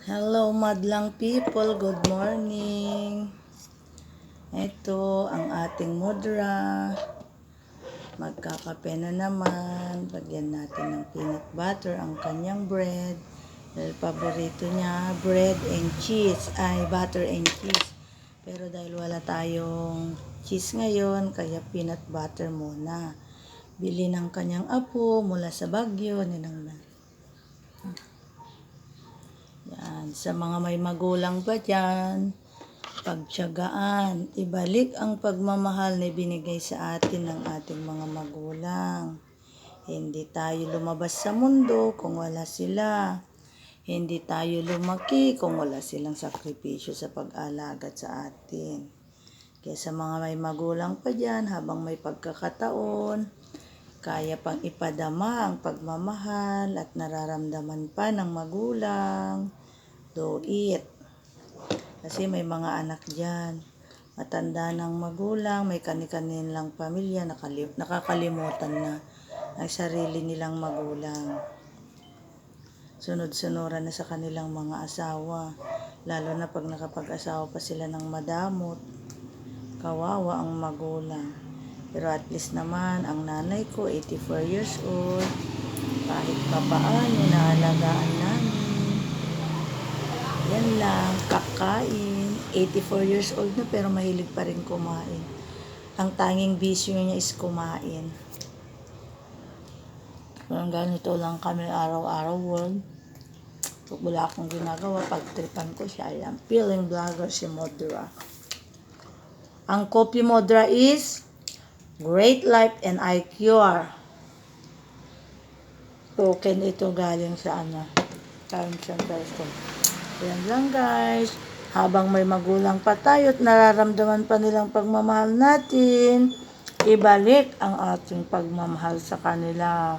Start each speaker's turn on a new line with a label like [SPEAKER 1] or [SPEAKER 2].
[SPEAKER 1] Hello, madlang people. Good morning. Ito ang ating mudra. Magkakape na naman. Lagyan natin ng peanut butter ang kanyang bread. Dahil paborito niya, bread and cheese. Ay, butter and cheese. Pero dahil wala tayong cheese ngayon, kaya peanut butter muna. Bili ng kanyang apo mula sa Baguio. Ninang sa mga may magulang pa dyan, pagtyagaan, ibalik ang pagmamahal na binigay sa atin ng ating mga magulang. Hindi tayo lumabas sa mundo kung wala sila. Hindi tayo lumaki kung wala silang sakripisyo sa pag-alagat sa atin. Kaya sa mga may magulang pa dyan, habang may pagkakataon, kaya pang ipadama ang pagmamahal at nararamdaman pa ng magulang. Do it. Kasi may mga anak dyan. Matanda ng magulang, may kani-kanilang pamilya, nakali- nakakalimutan na ang sarili nilang magulang. Sunod-sunuran na sa kanilang mga asawa. Lalo na pag nakapag-asawa pa sila ng madamot. Kawawa ang magulang. Pero at least naman, ang nanay ko, 84 years old. Kahit pa paano, naalagaan namin. Lang, kakain. 84 years old na pero mahilig pa rin kumain. Ang tanging bisyo niya is kumain. Kung ganito lang kami araw-araw world. Pag wala akong ginagawa, pagtripan ko siya. Ayan, feeling vlogger si Modra. Ang Kopi Modra is Great Life and I Cure. Token ito galing sa ano, Time Center Store. Yan lang guys. Habang may magulang pa tayo at nararamdaman pa nilang pagmamahal natin, ibalik ang ating pagmamahal sa kanila.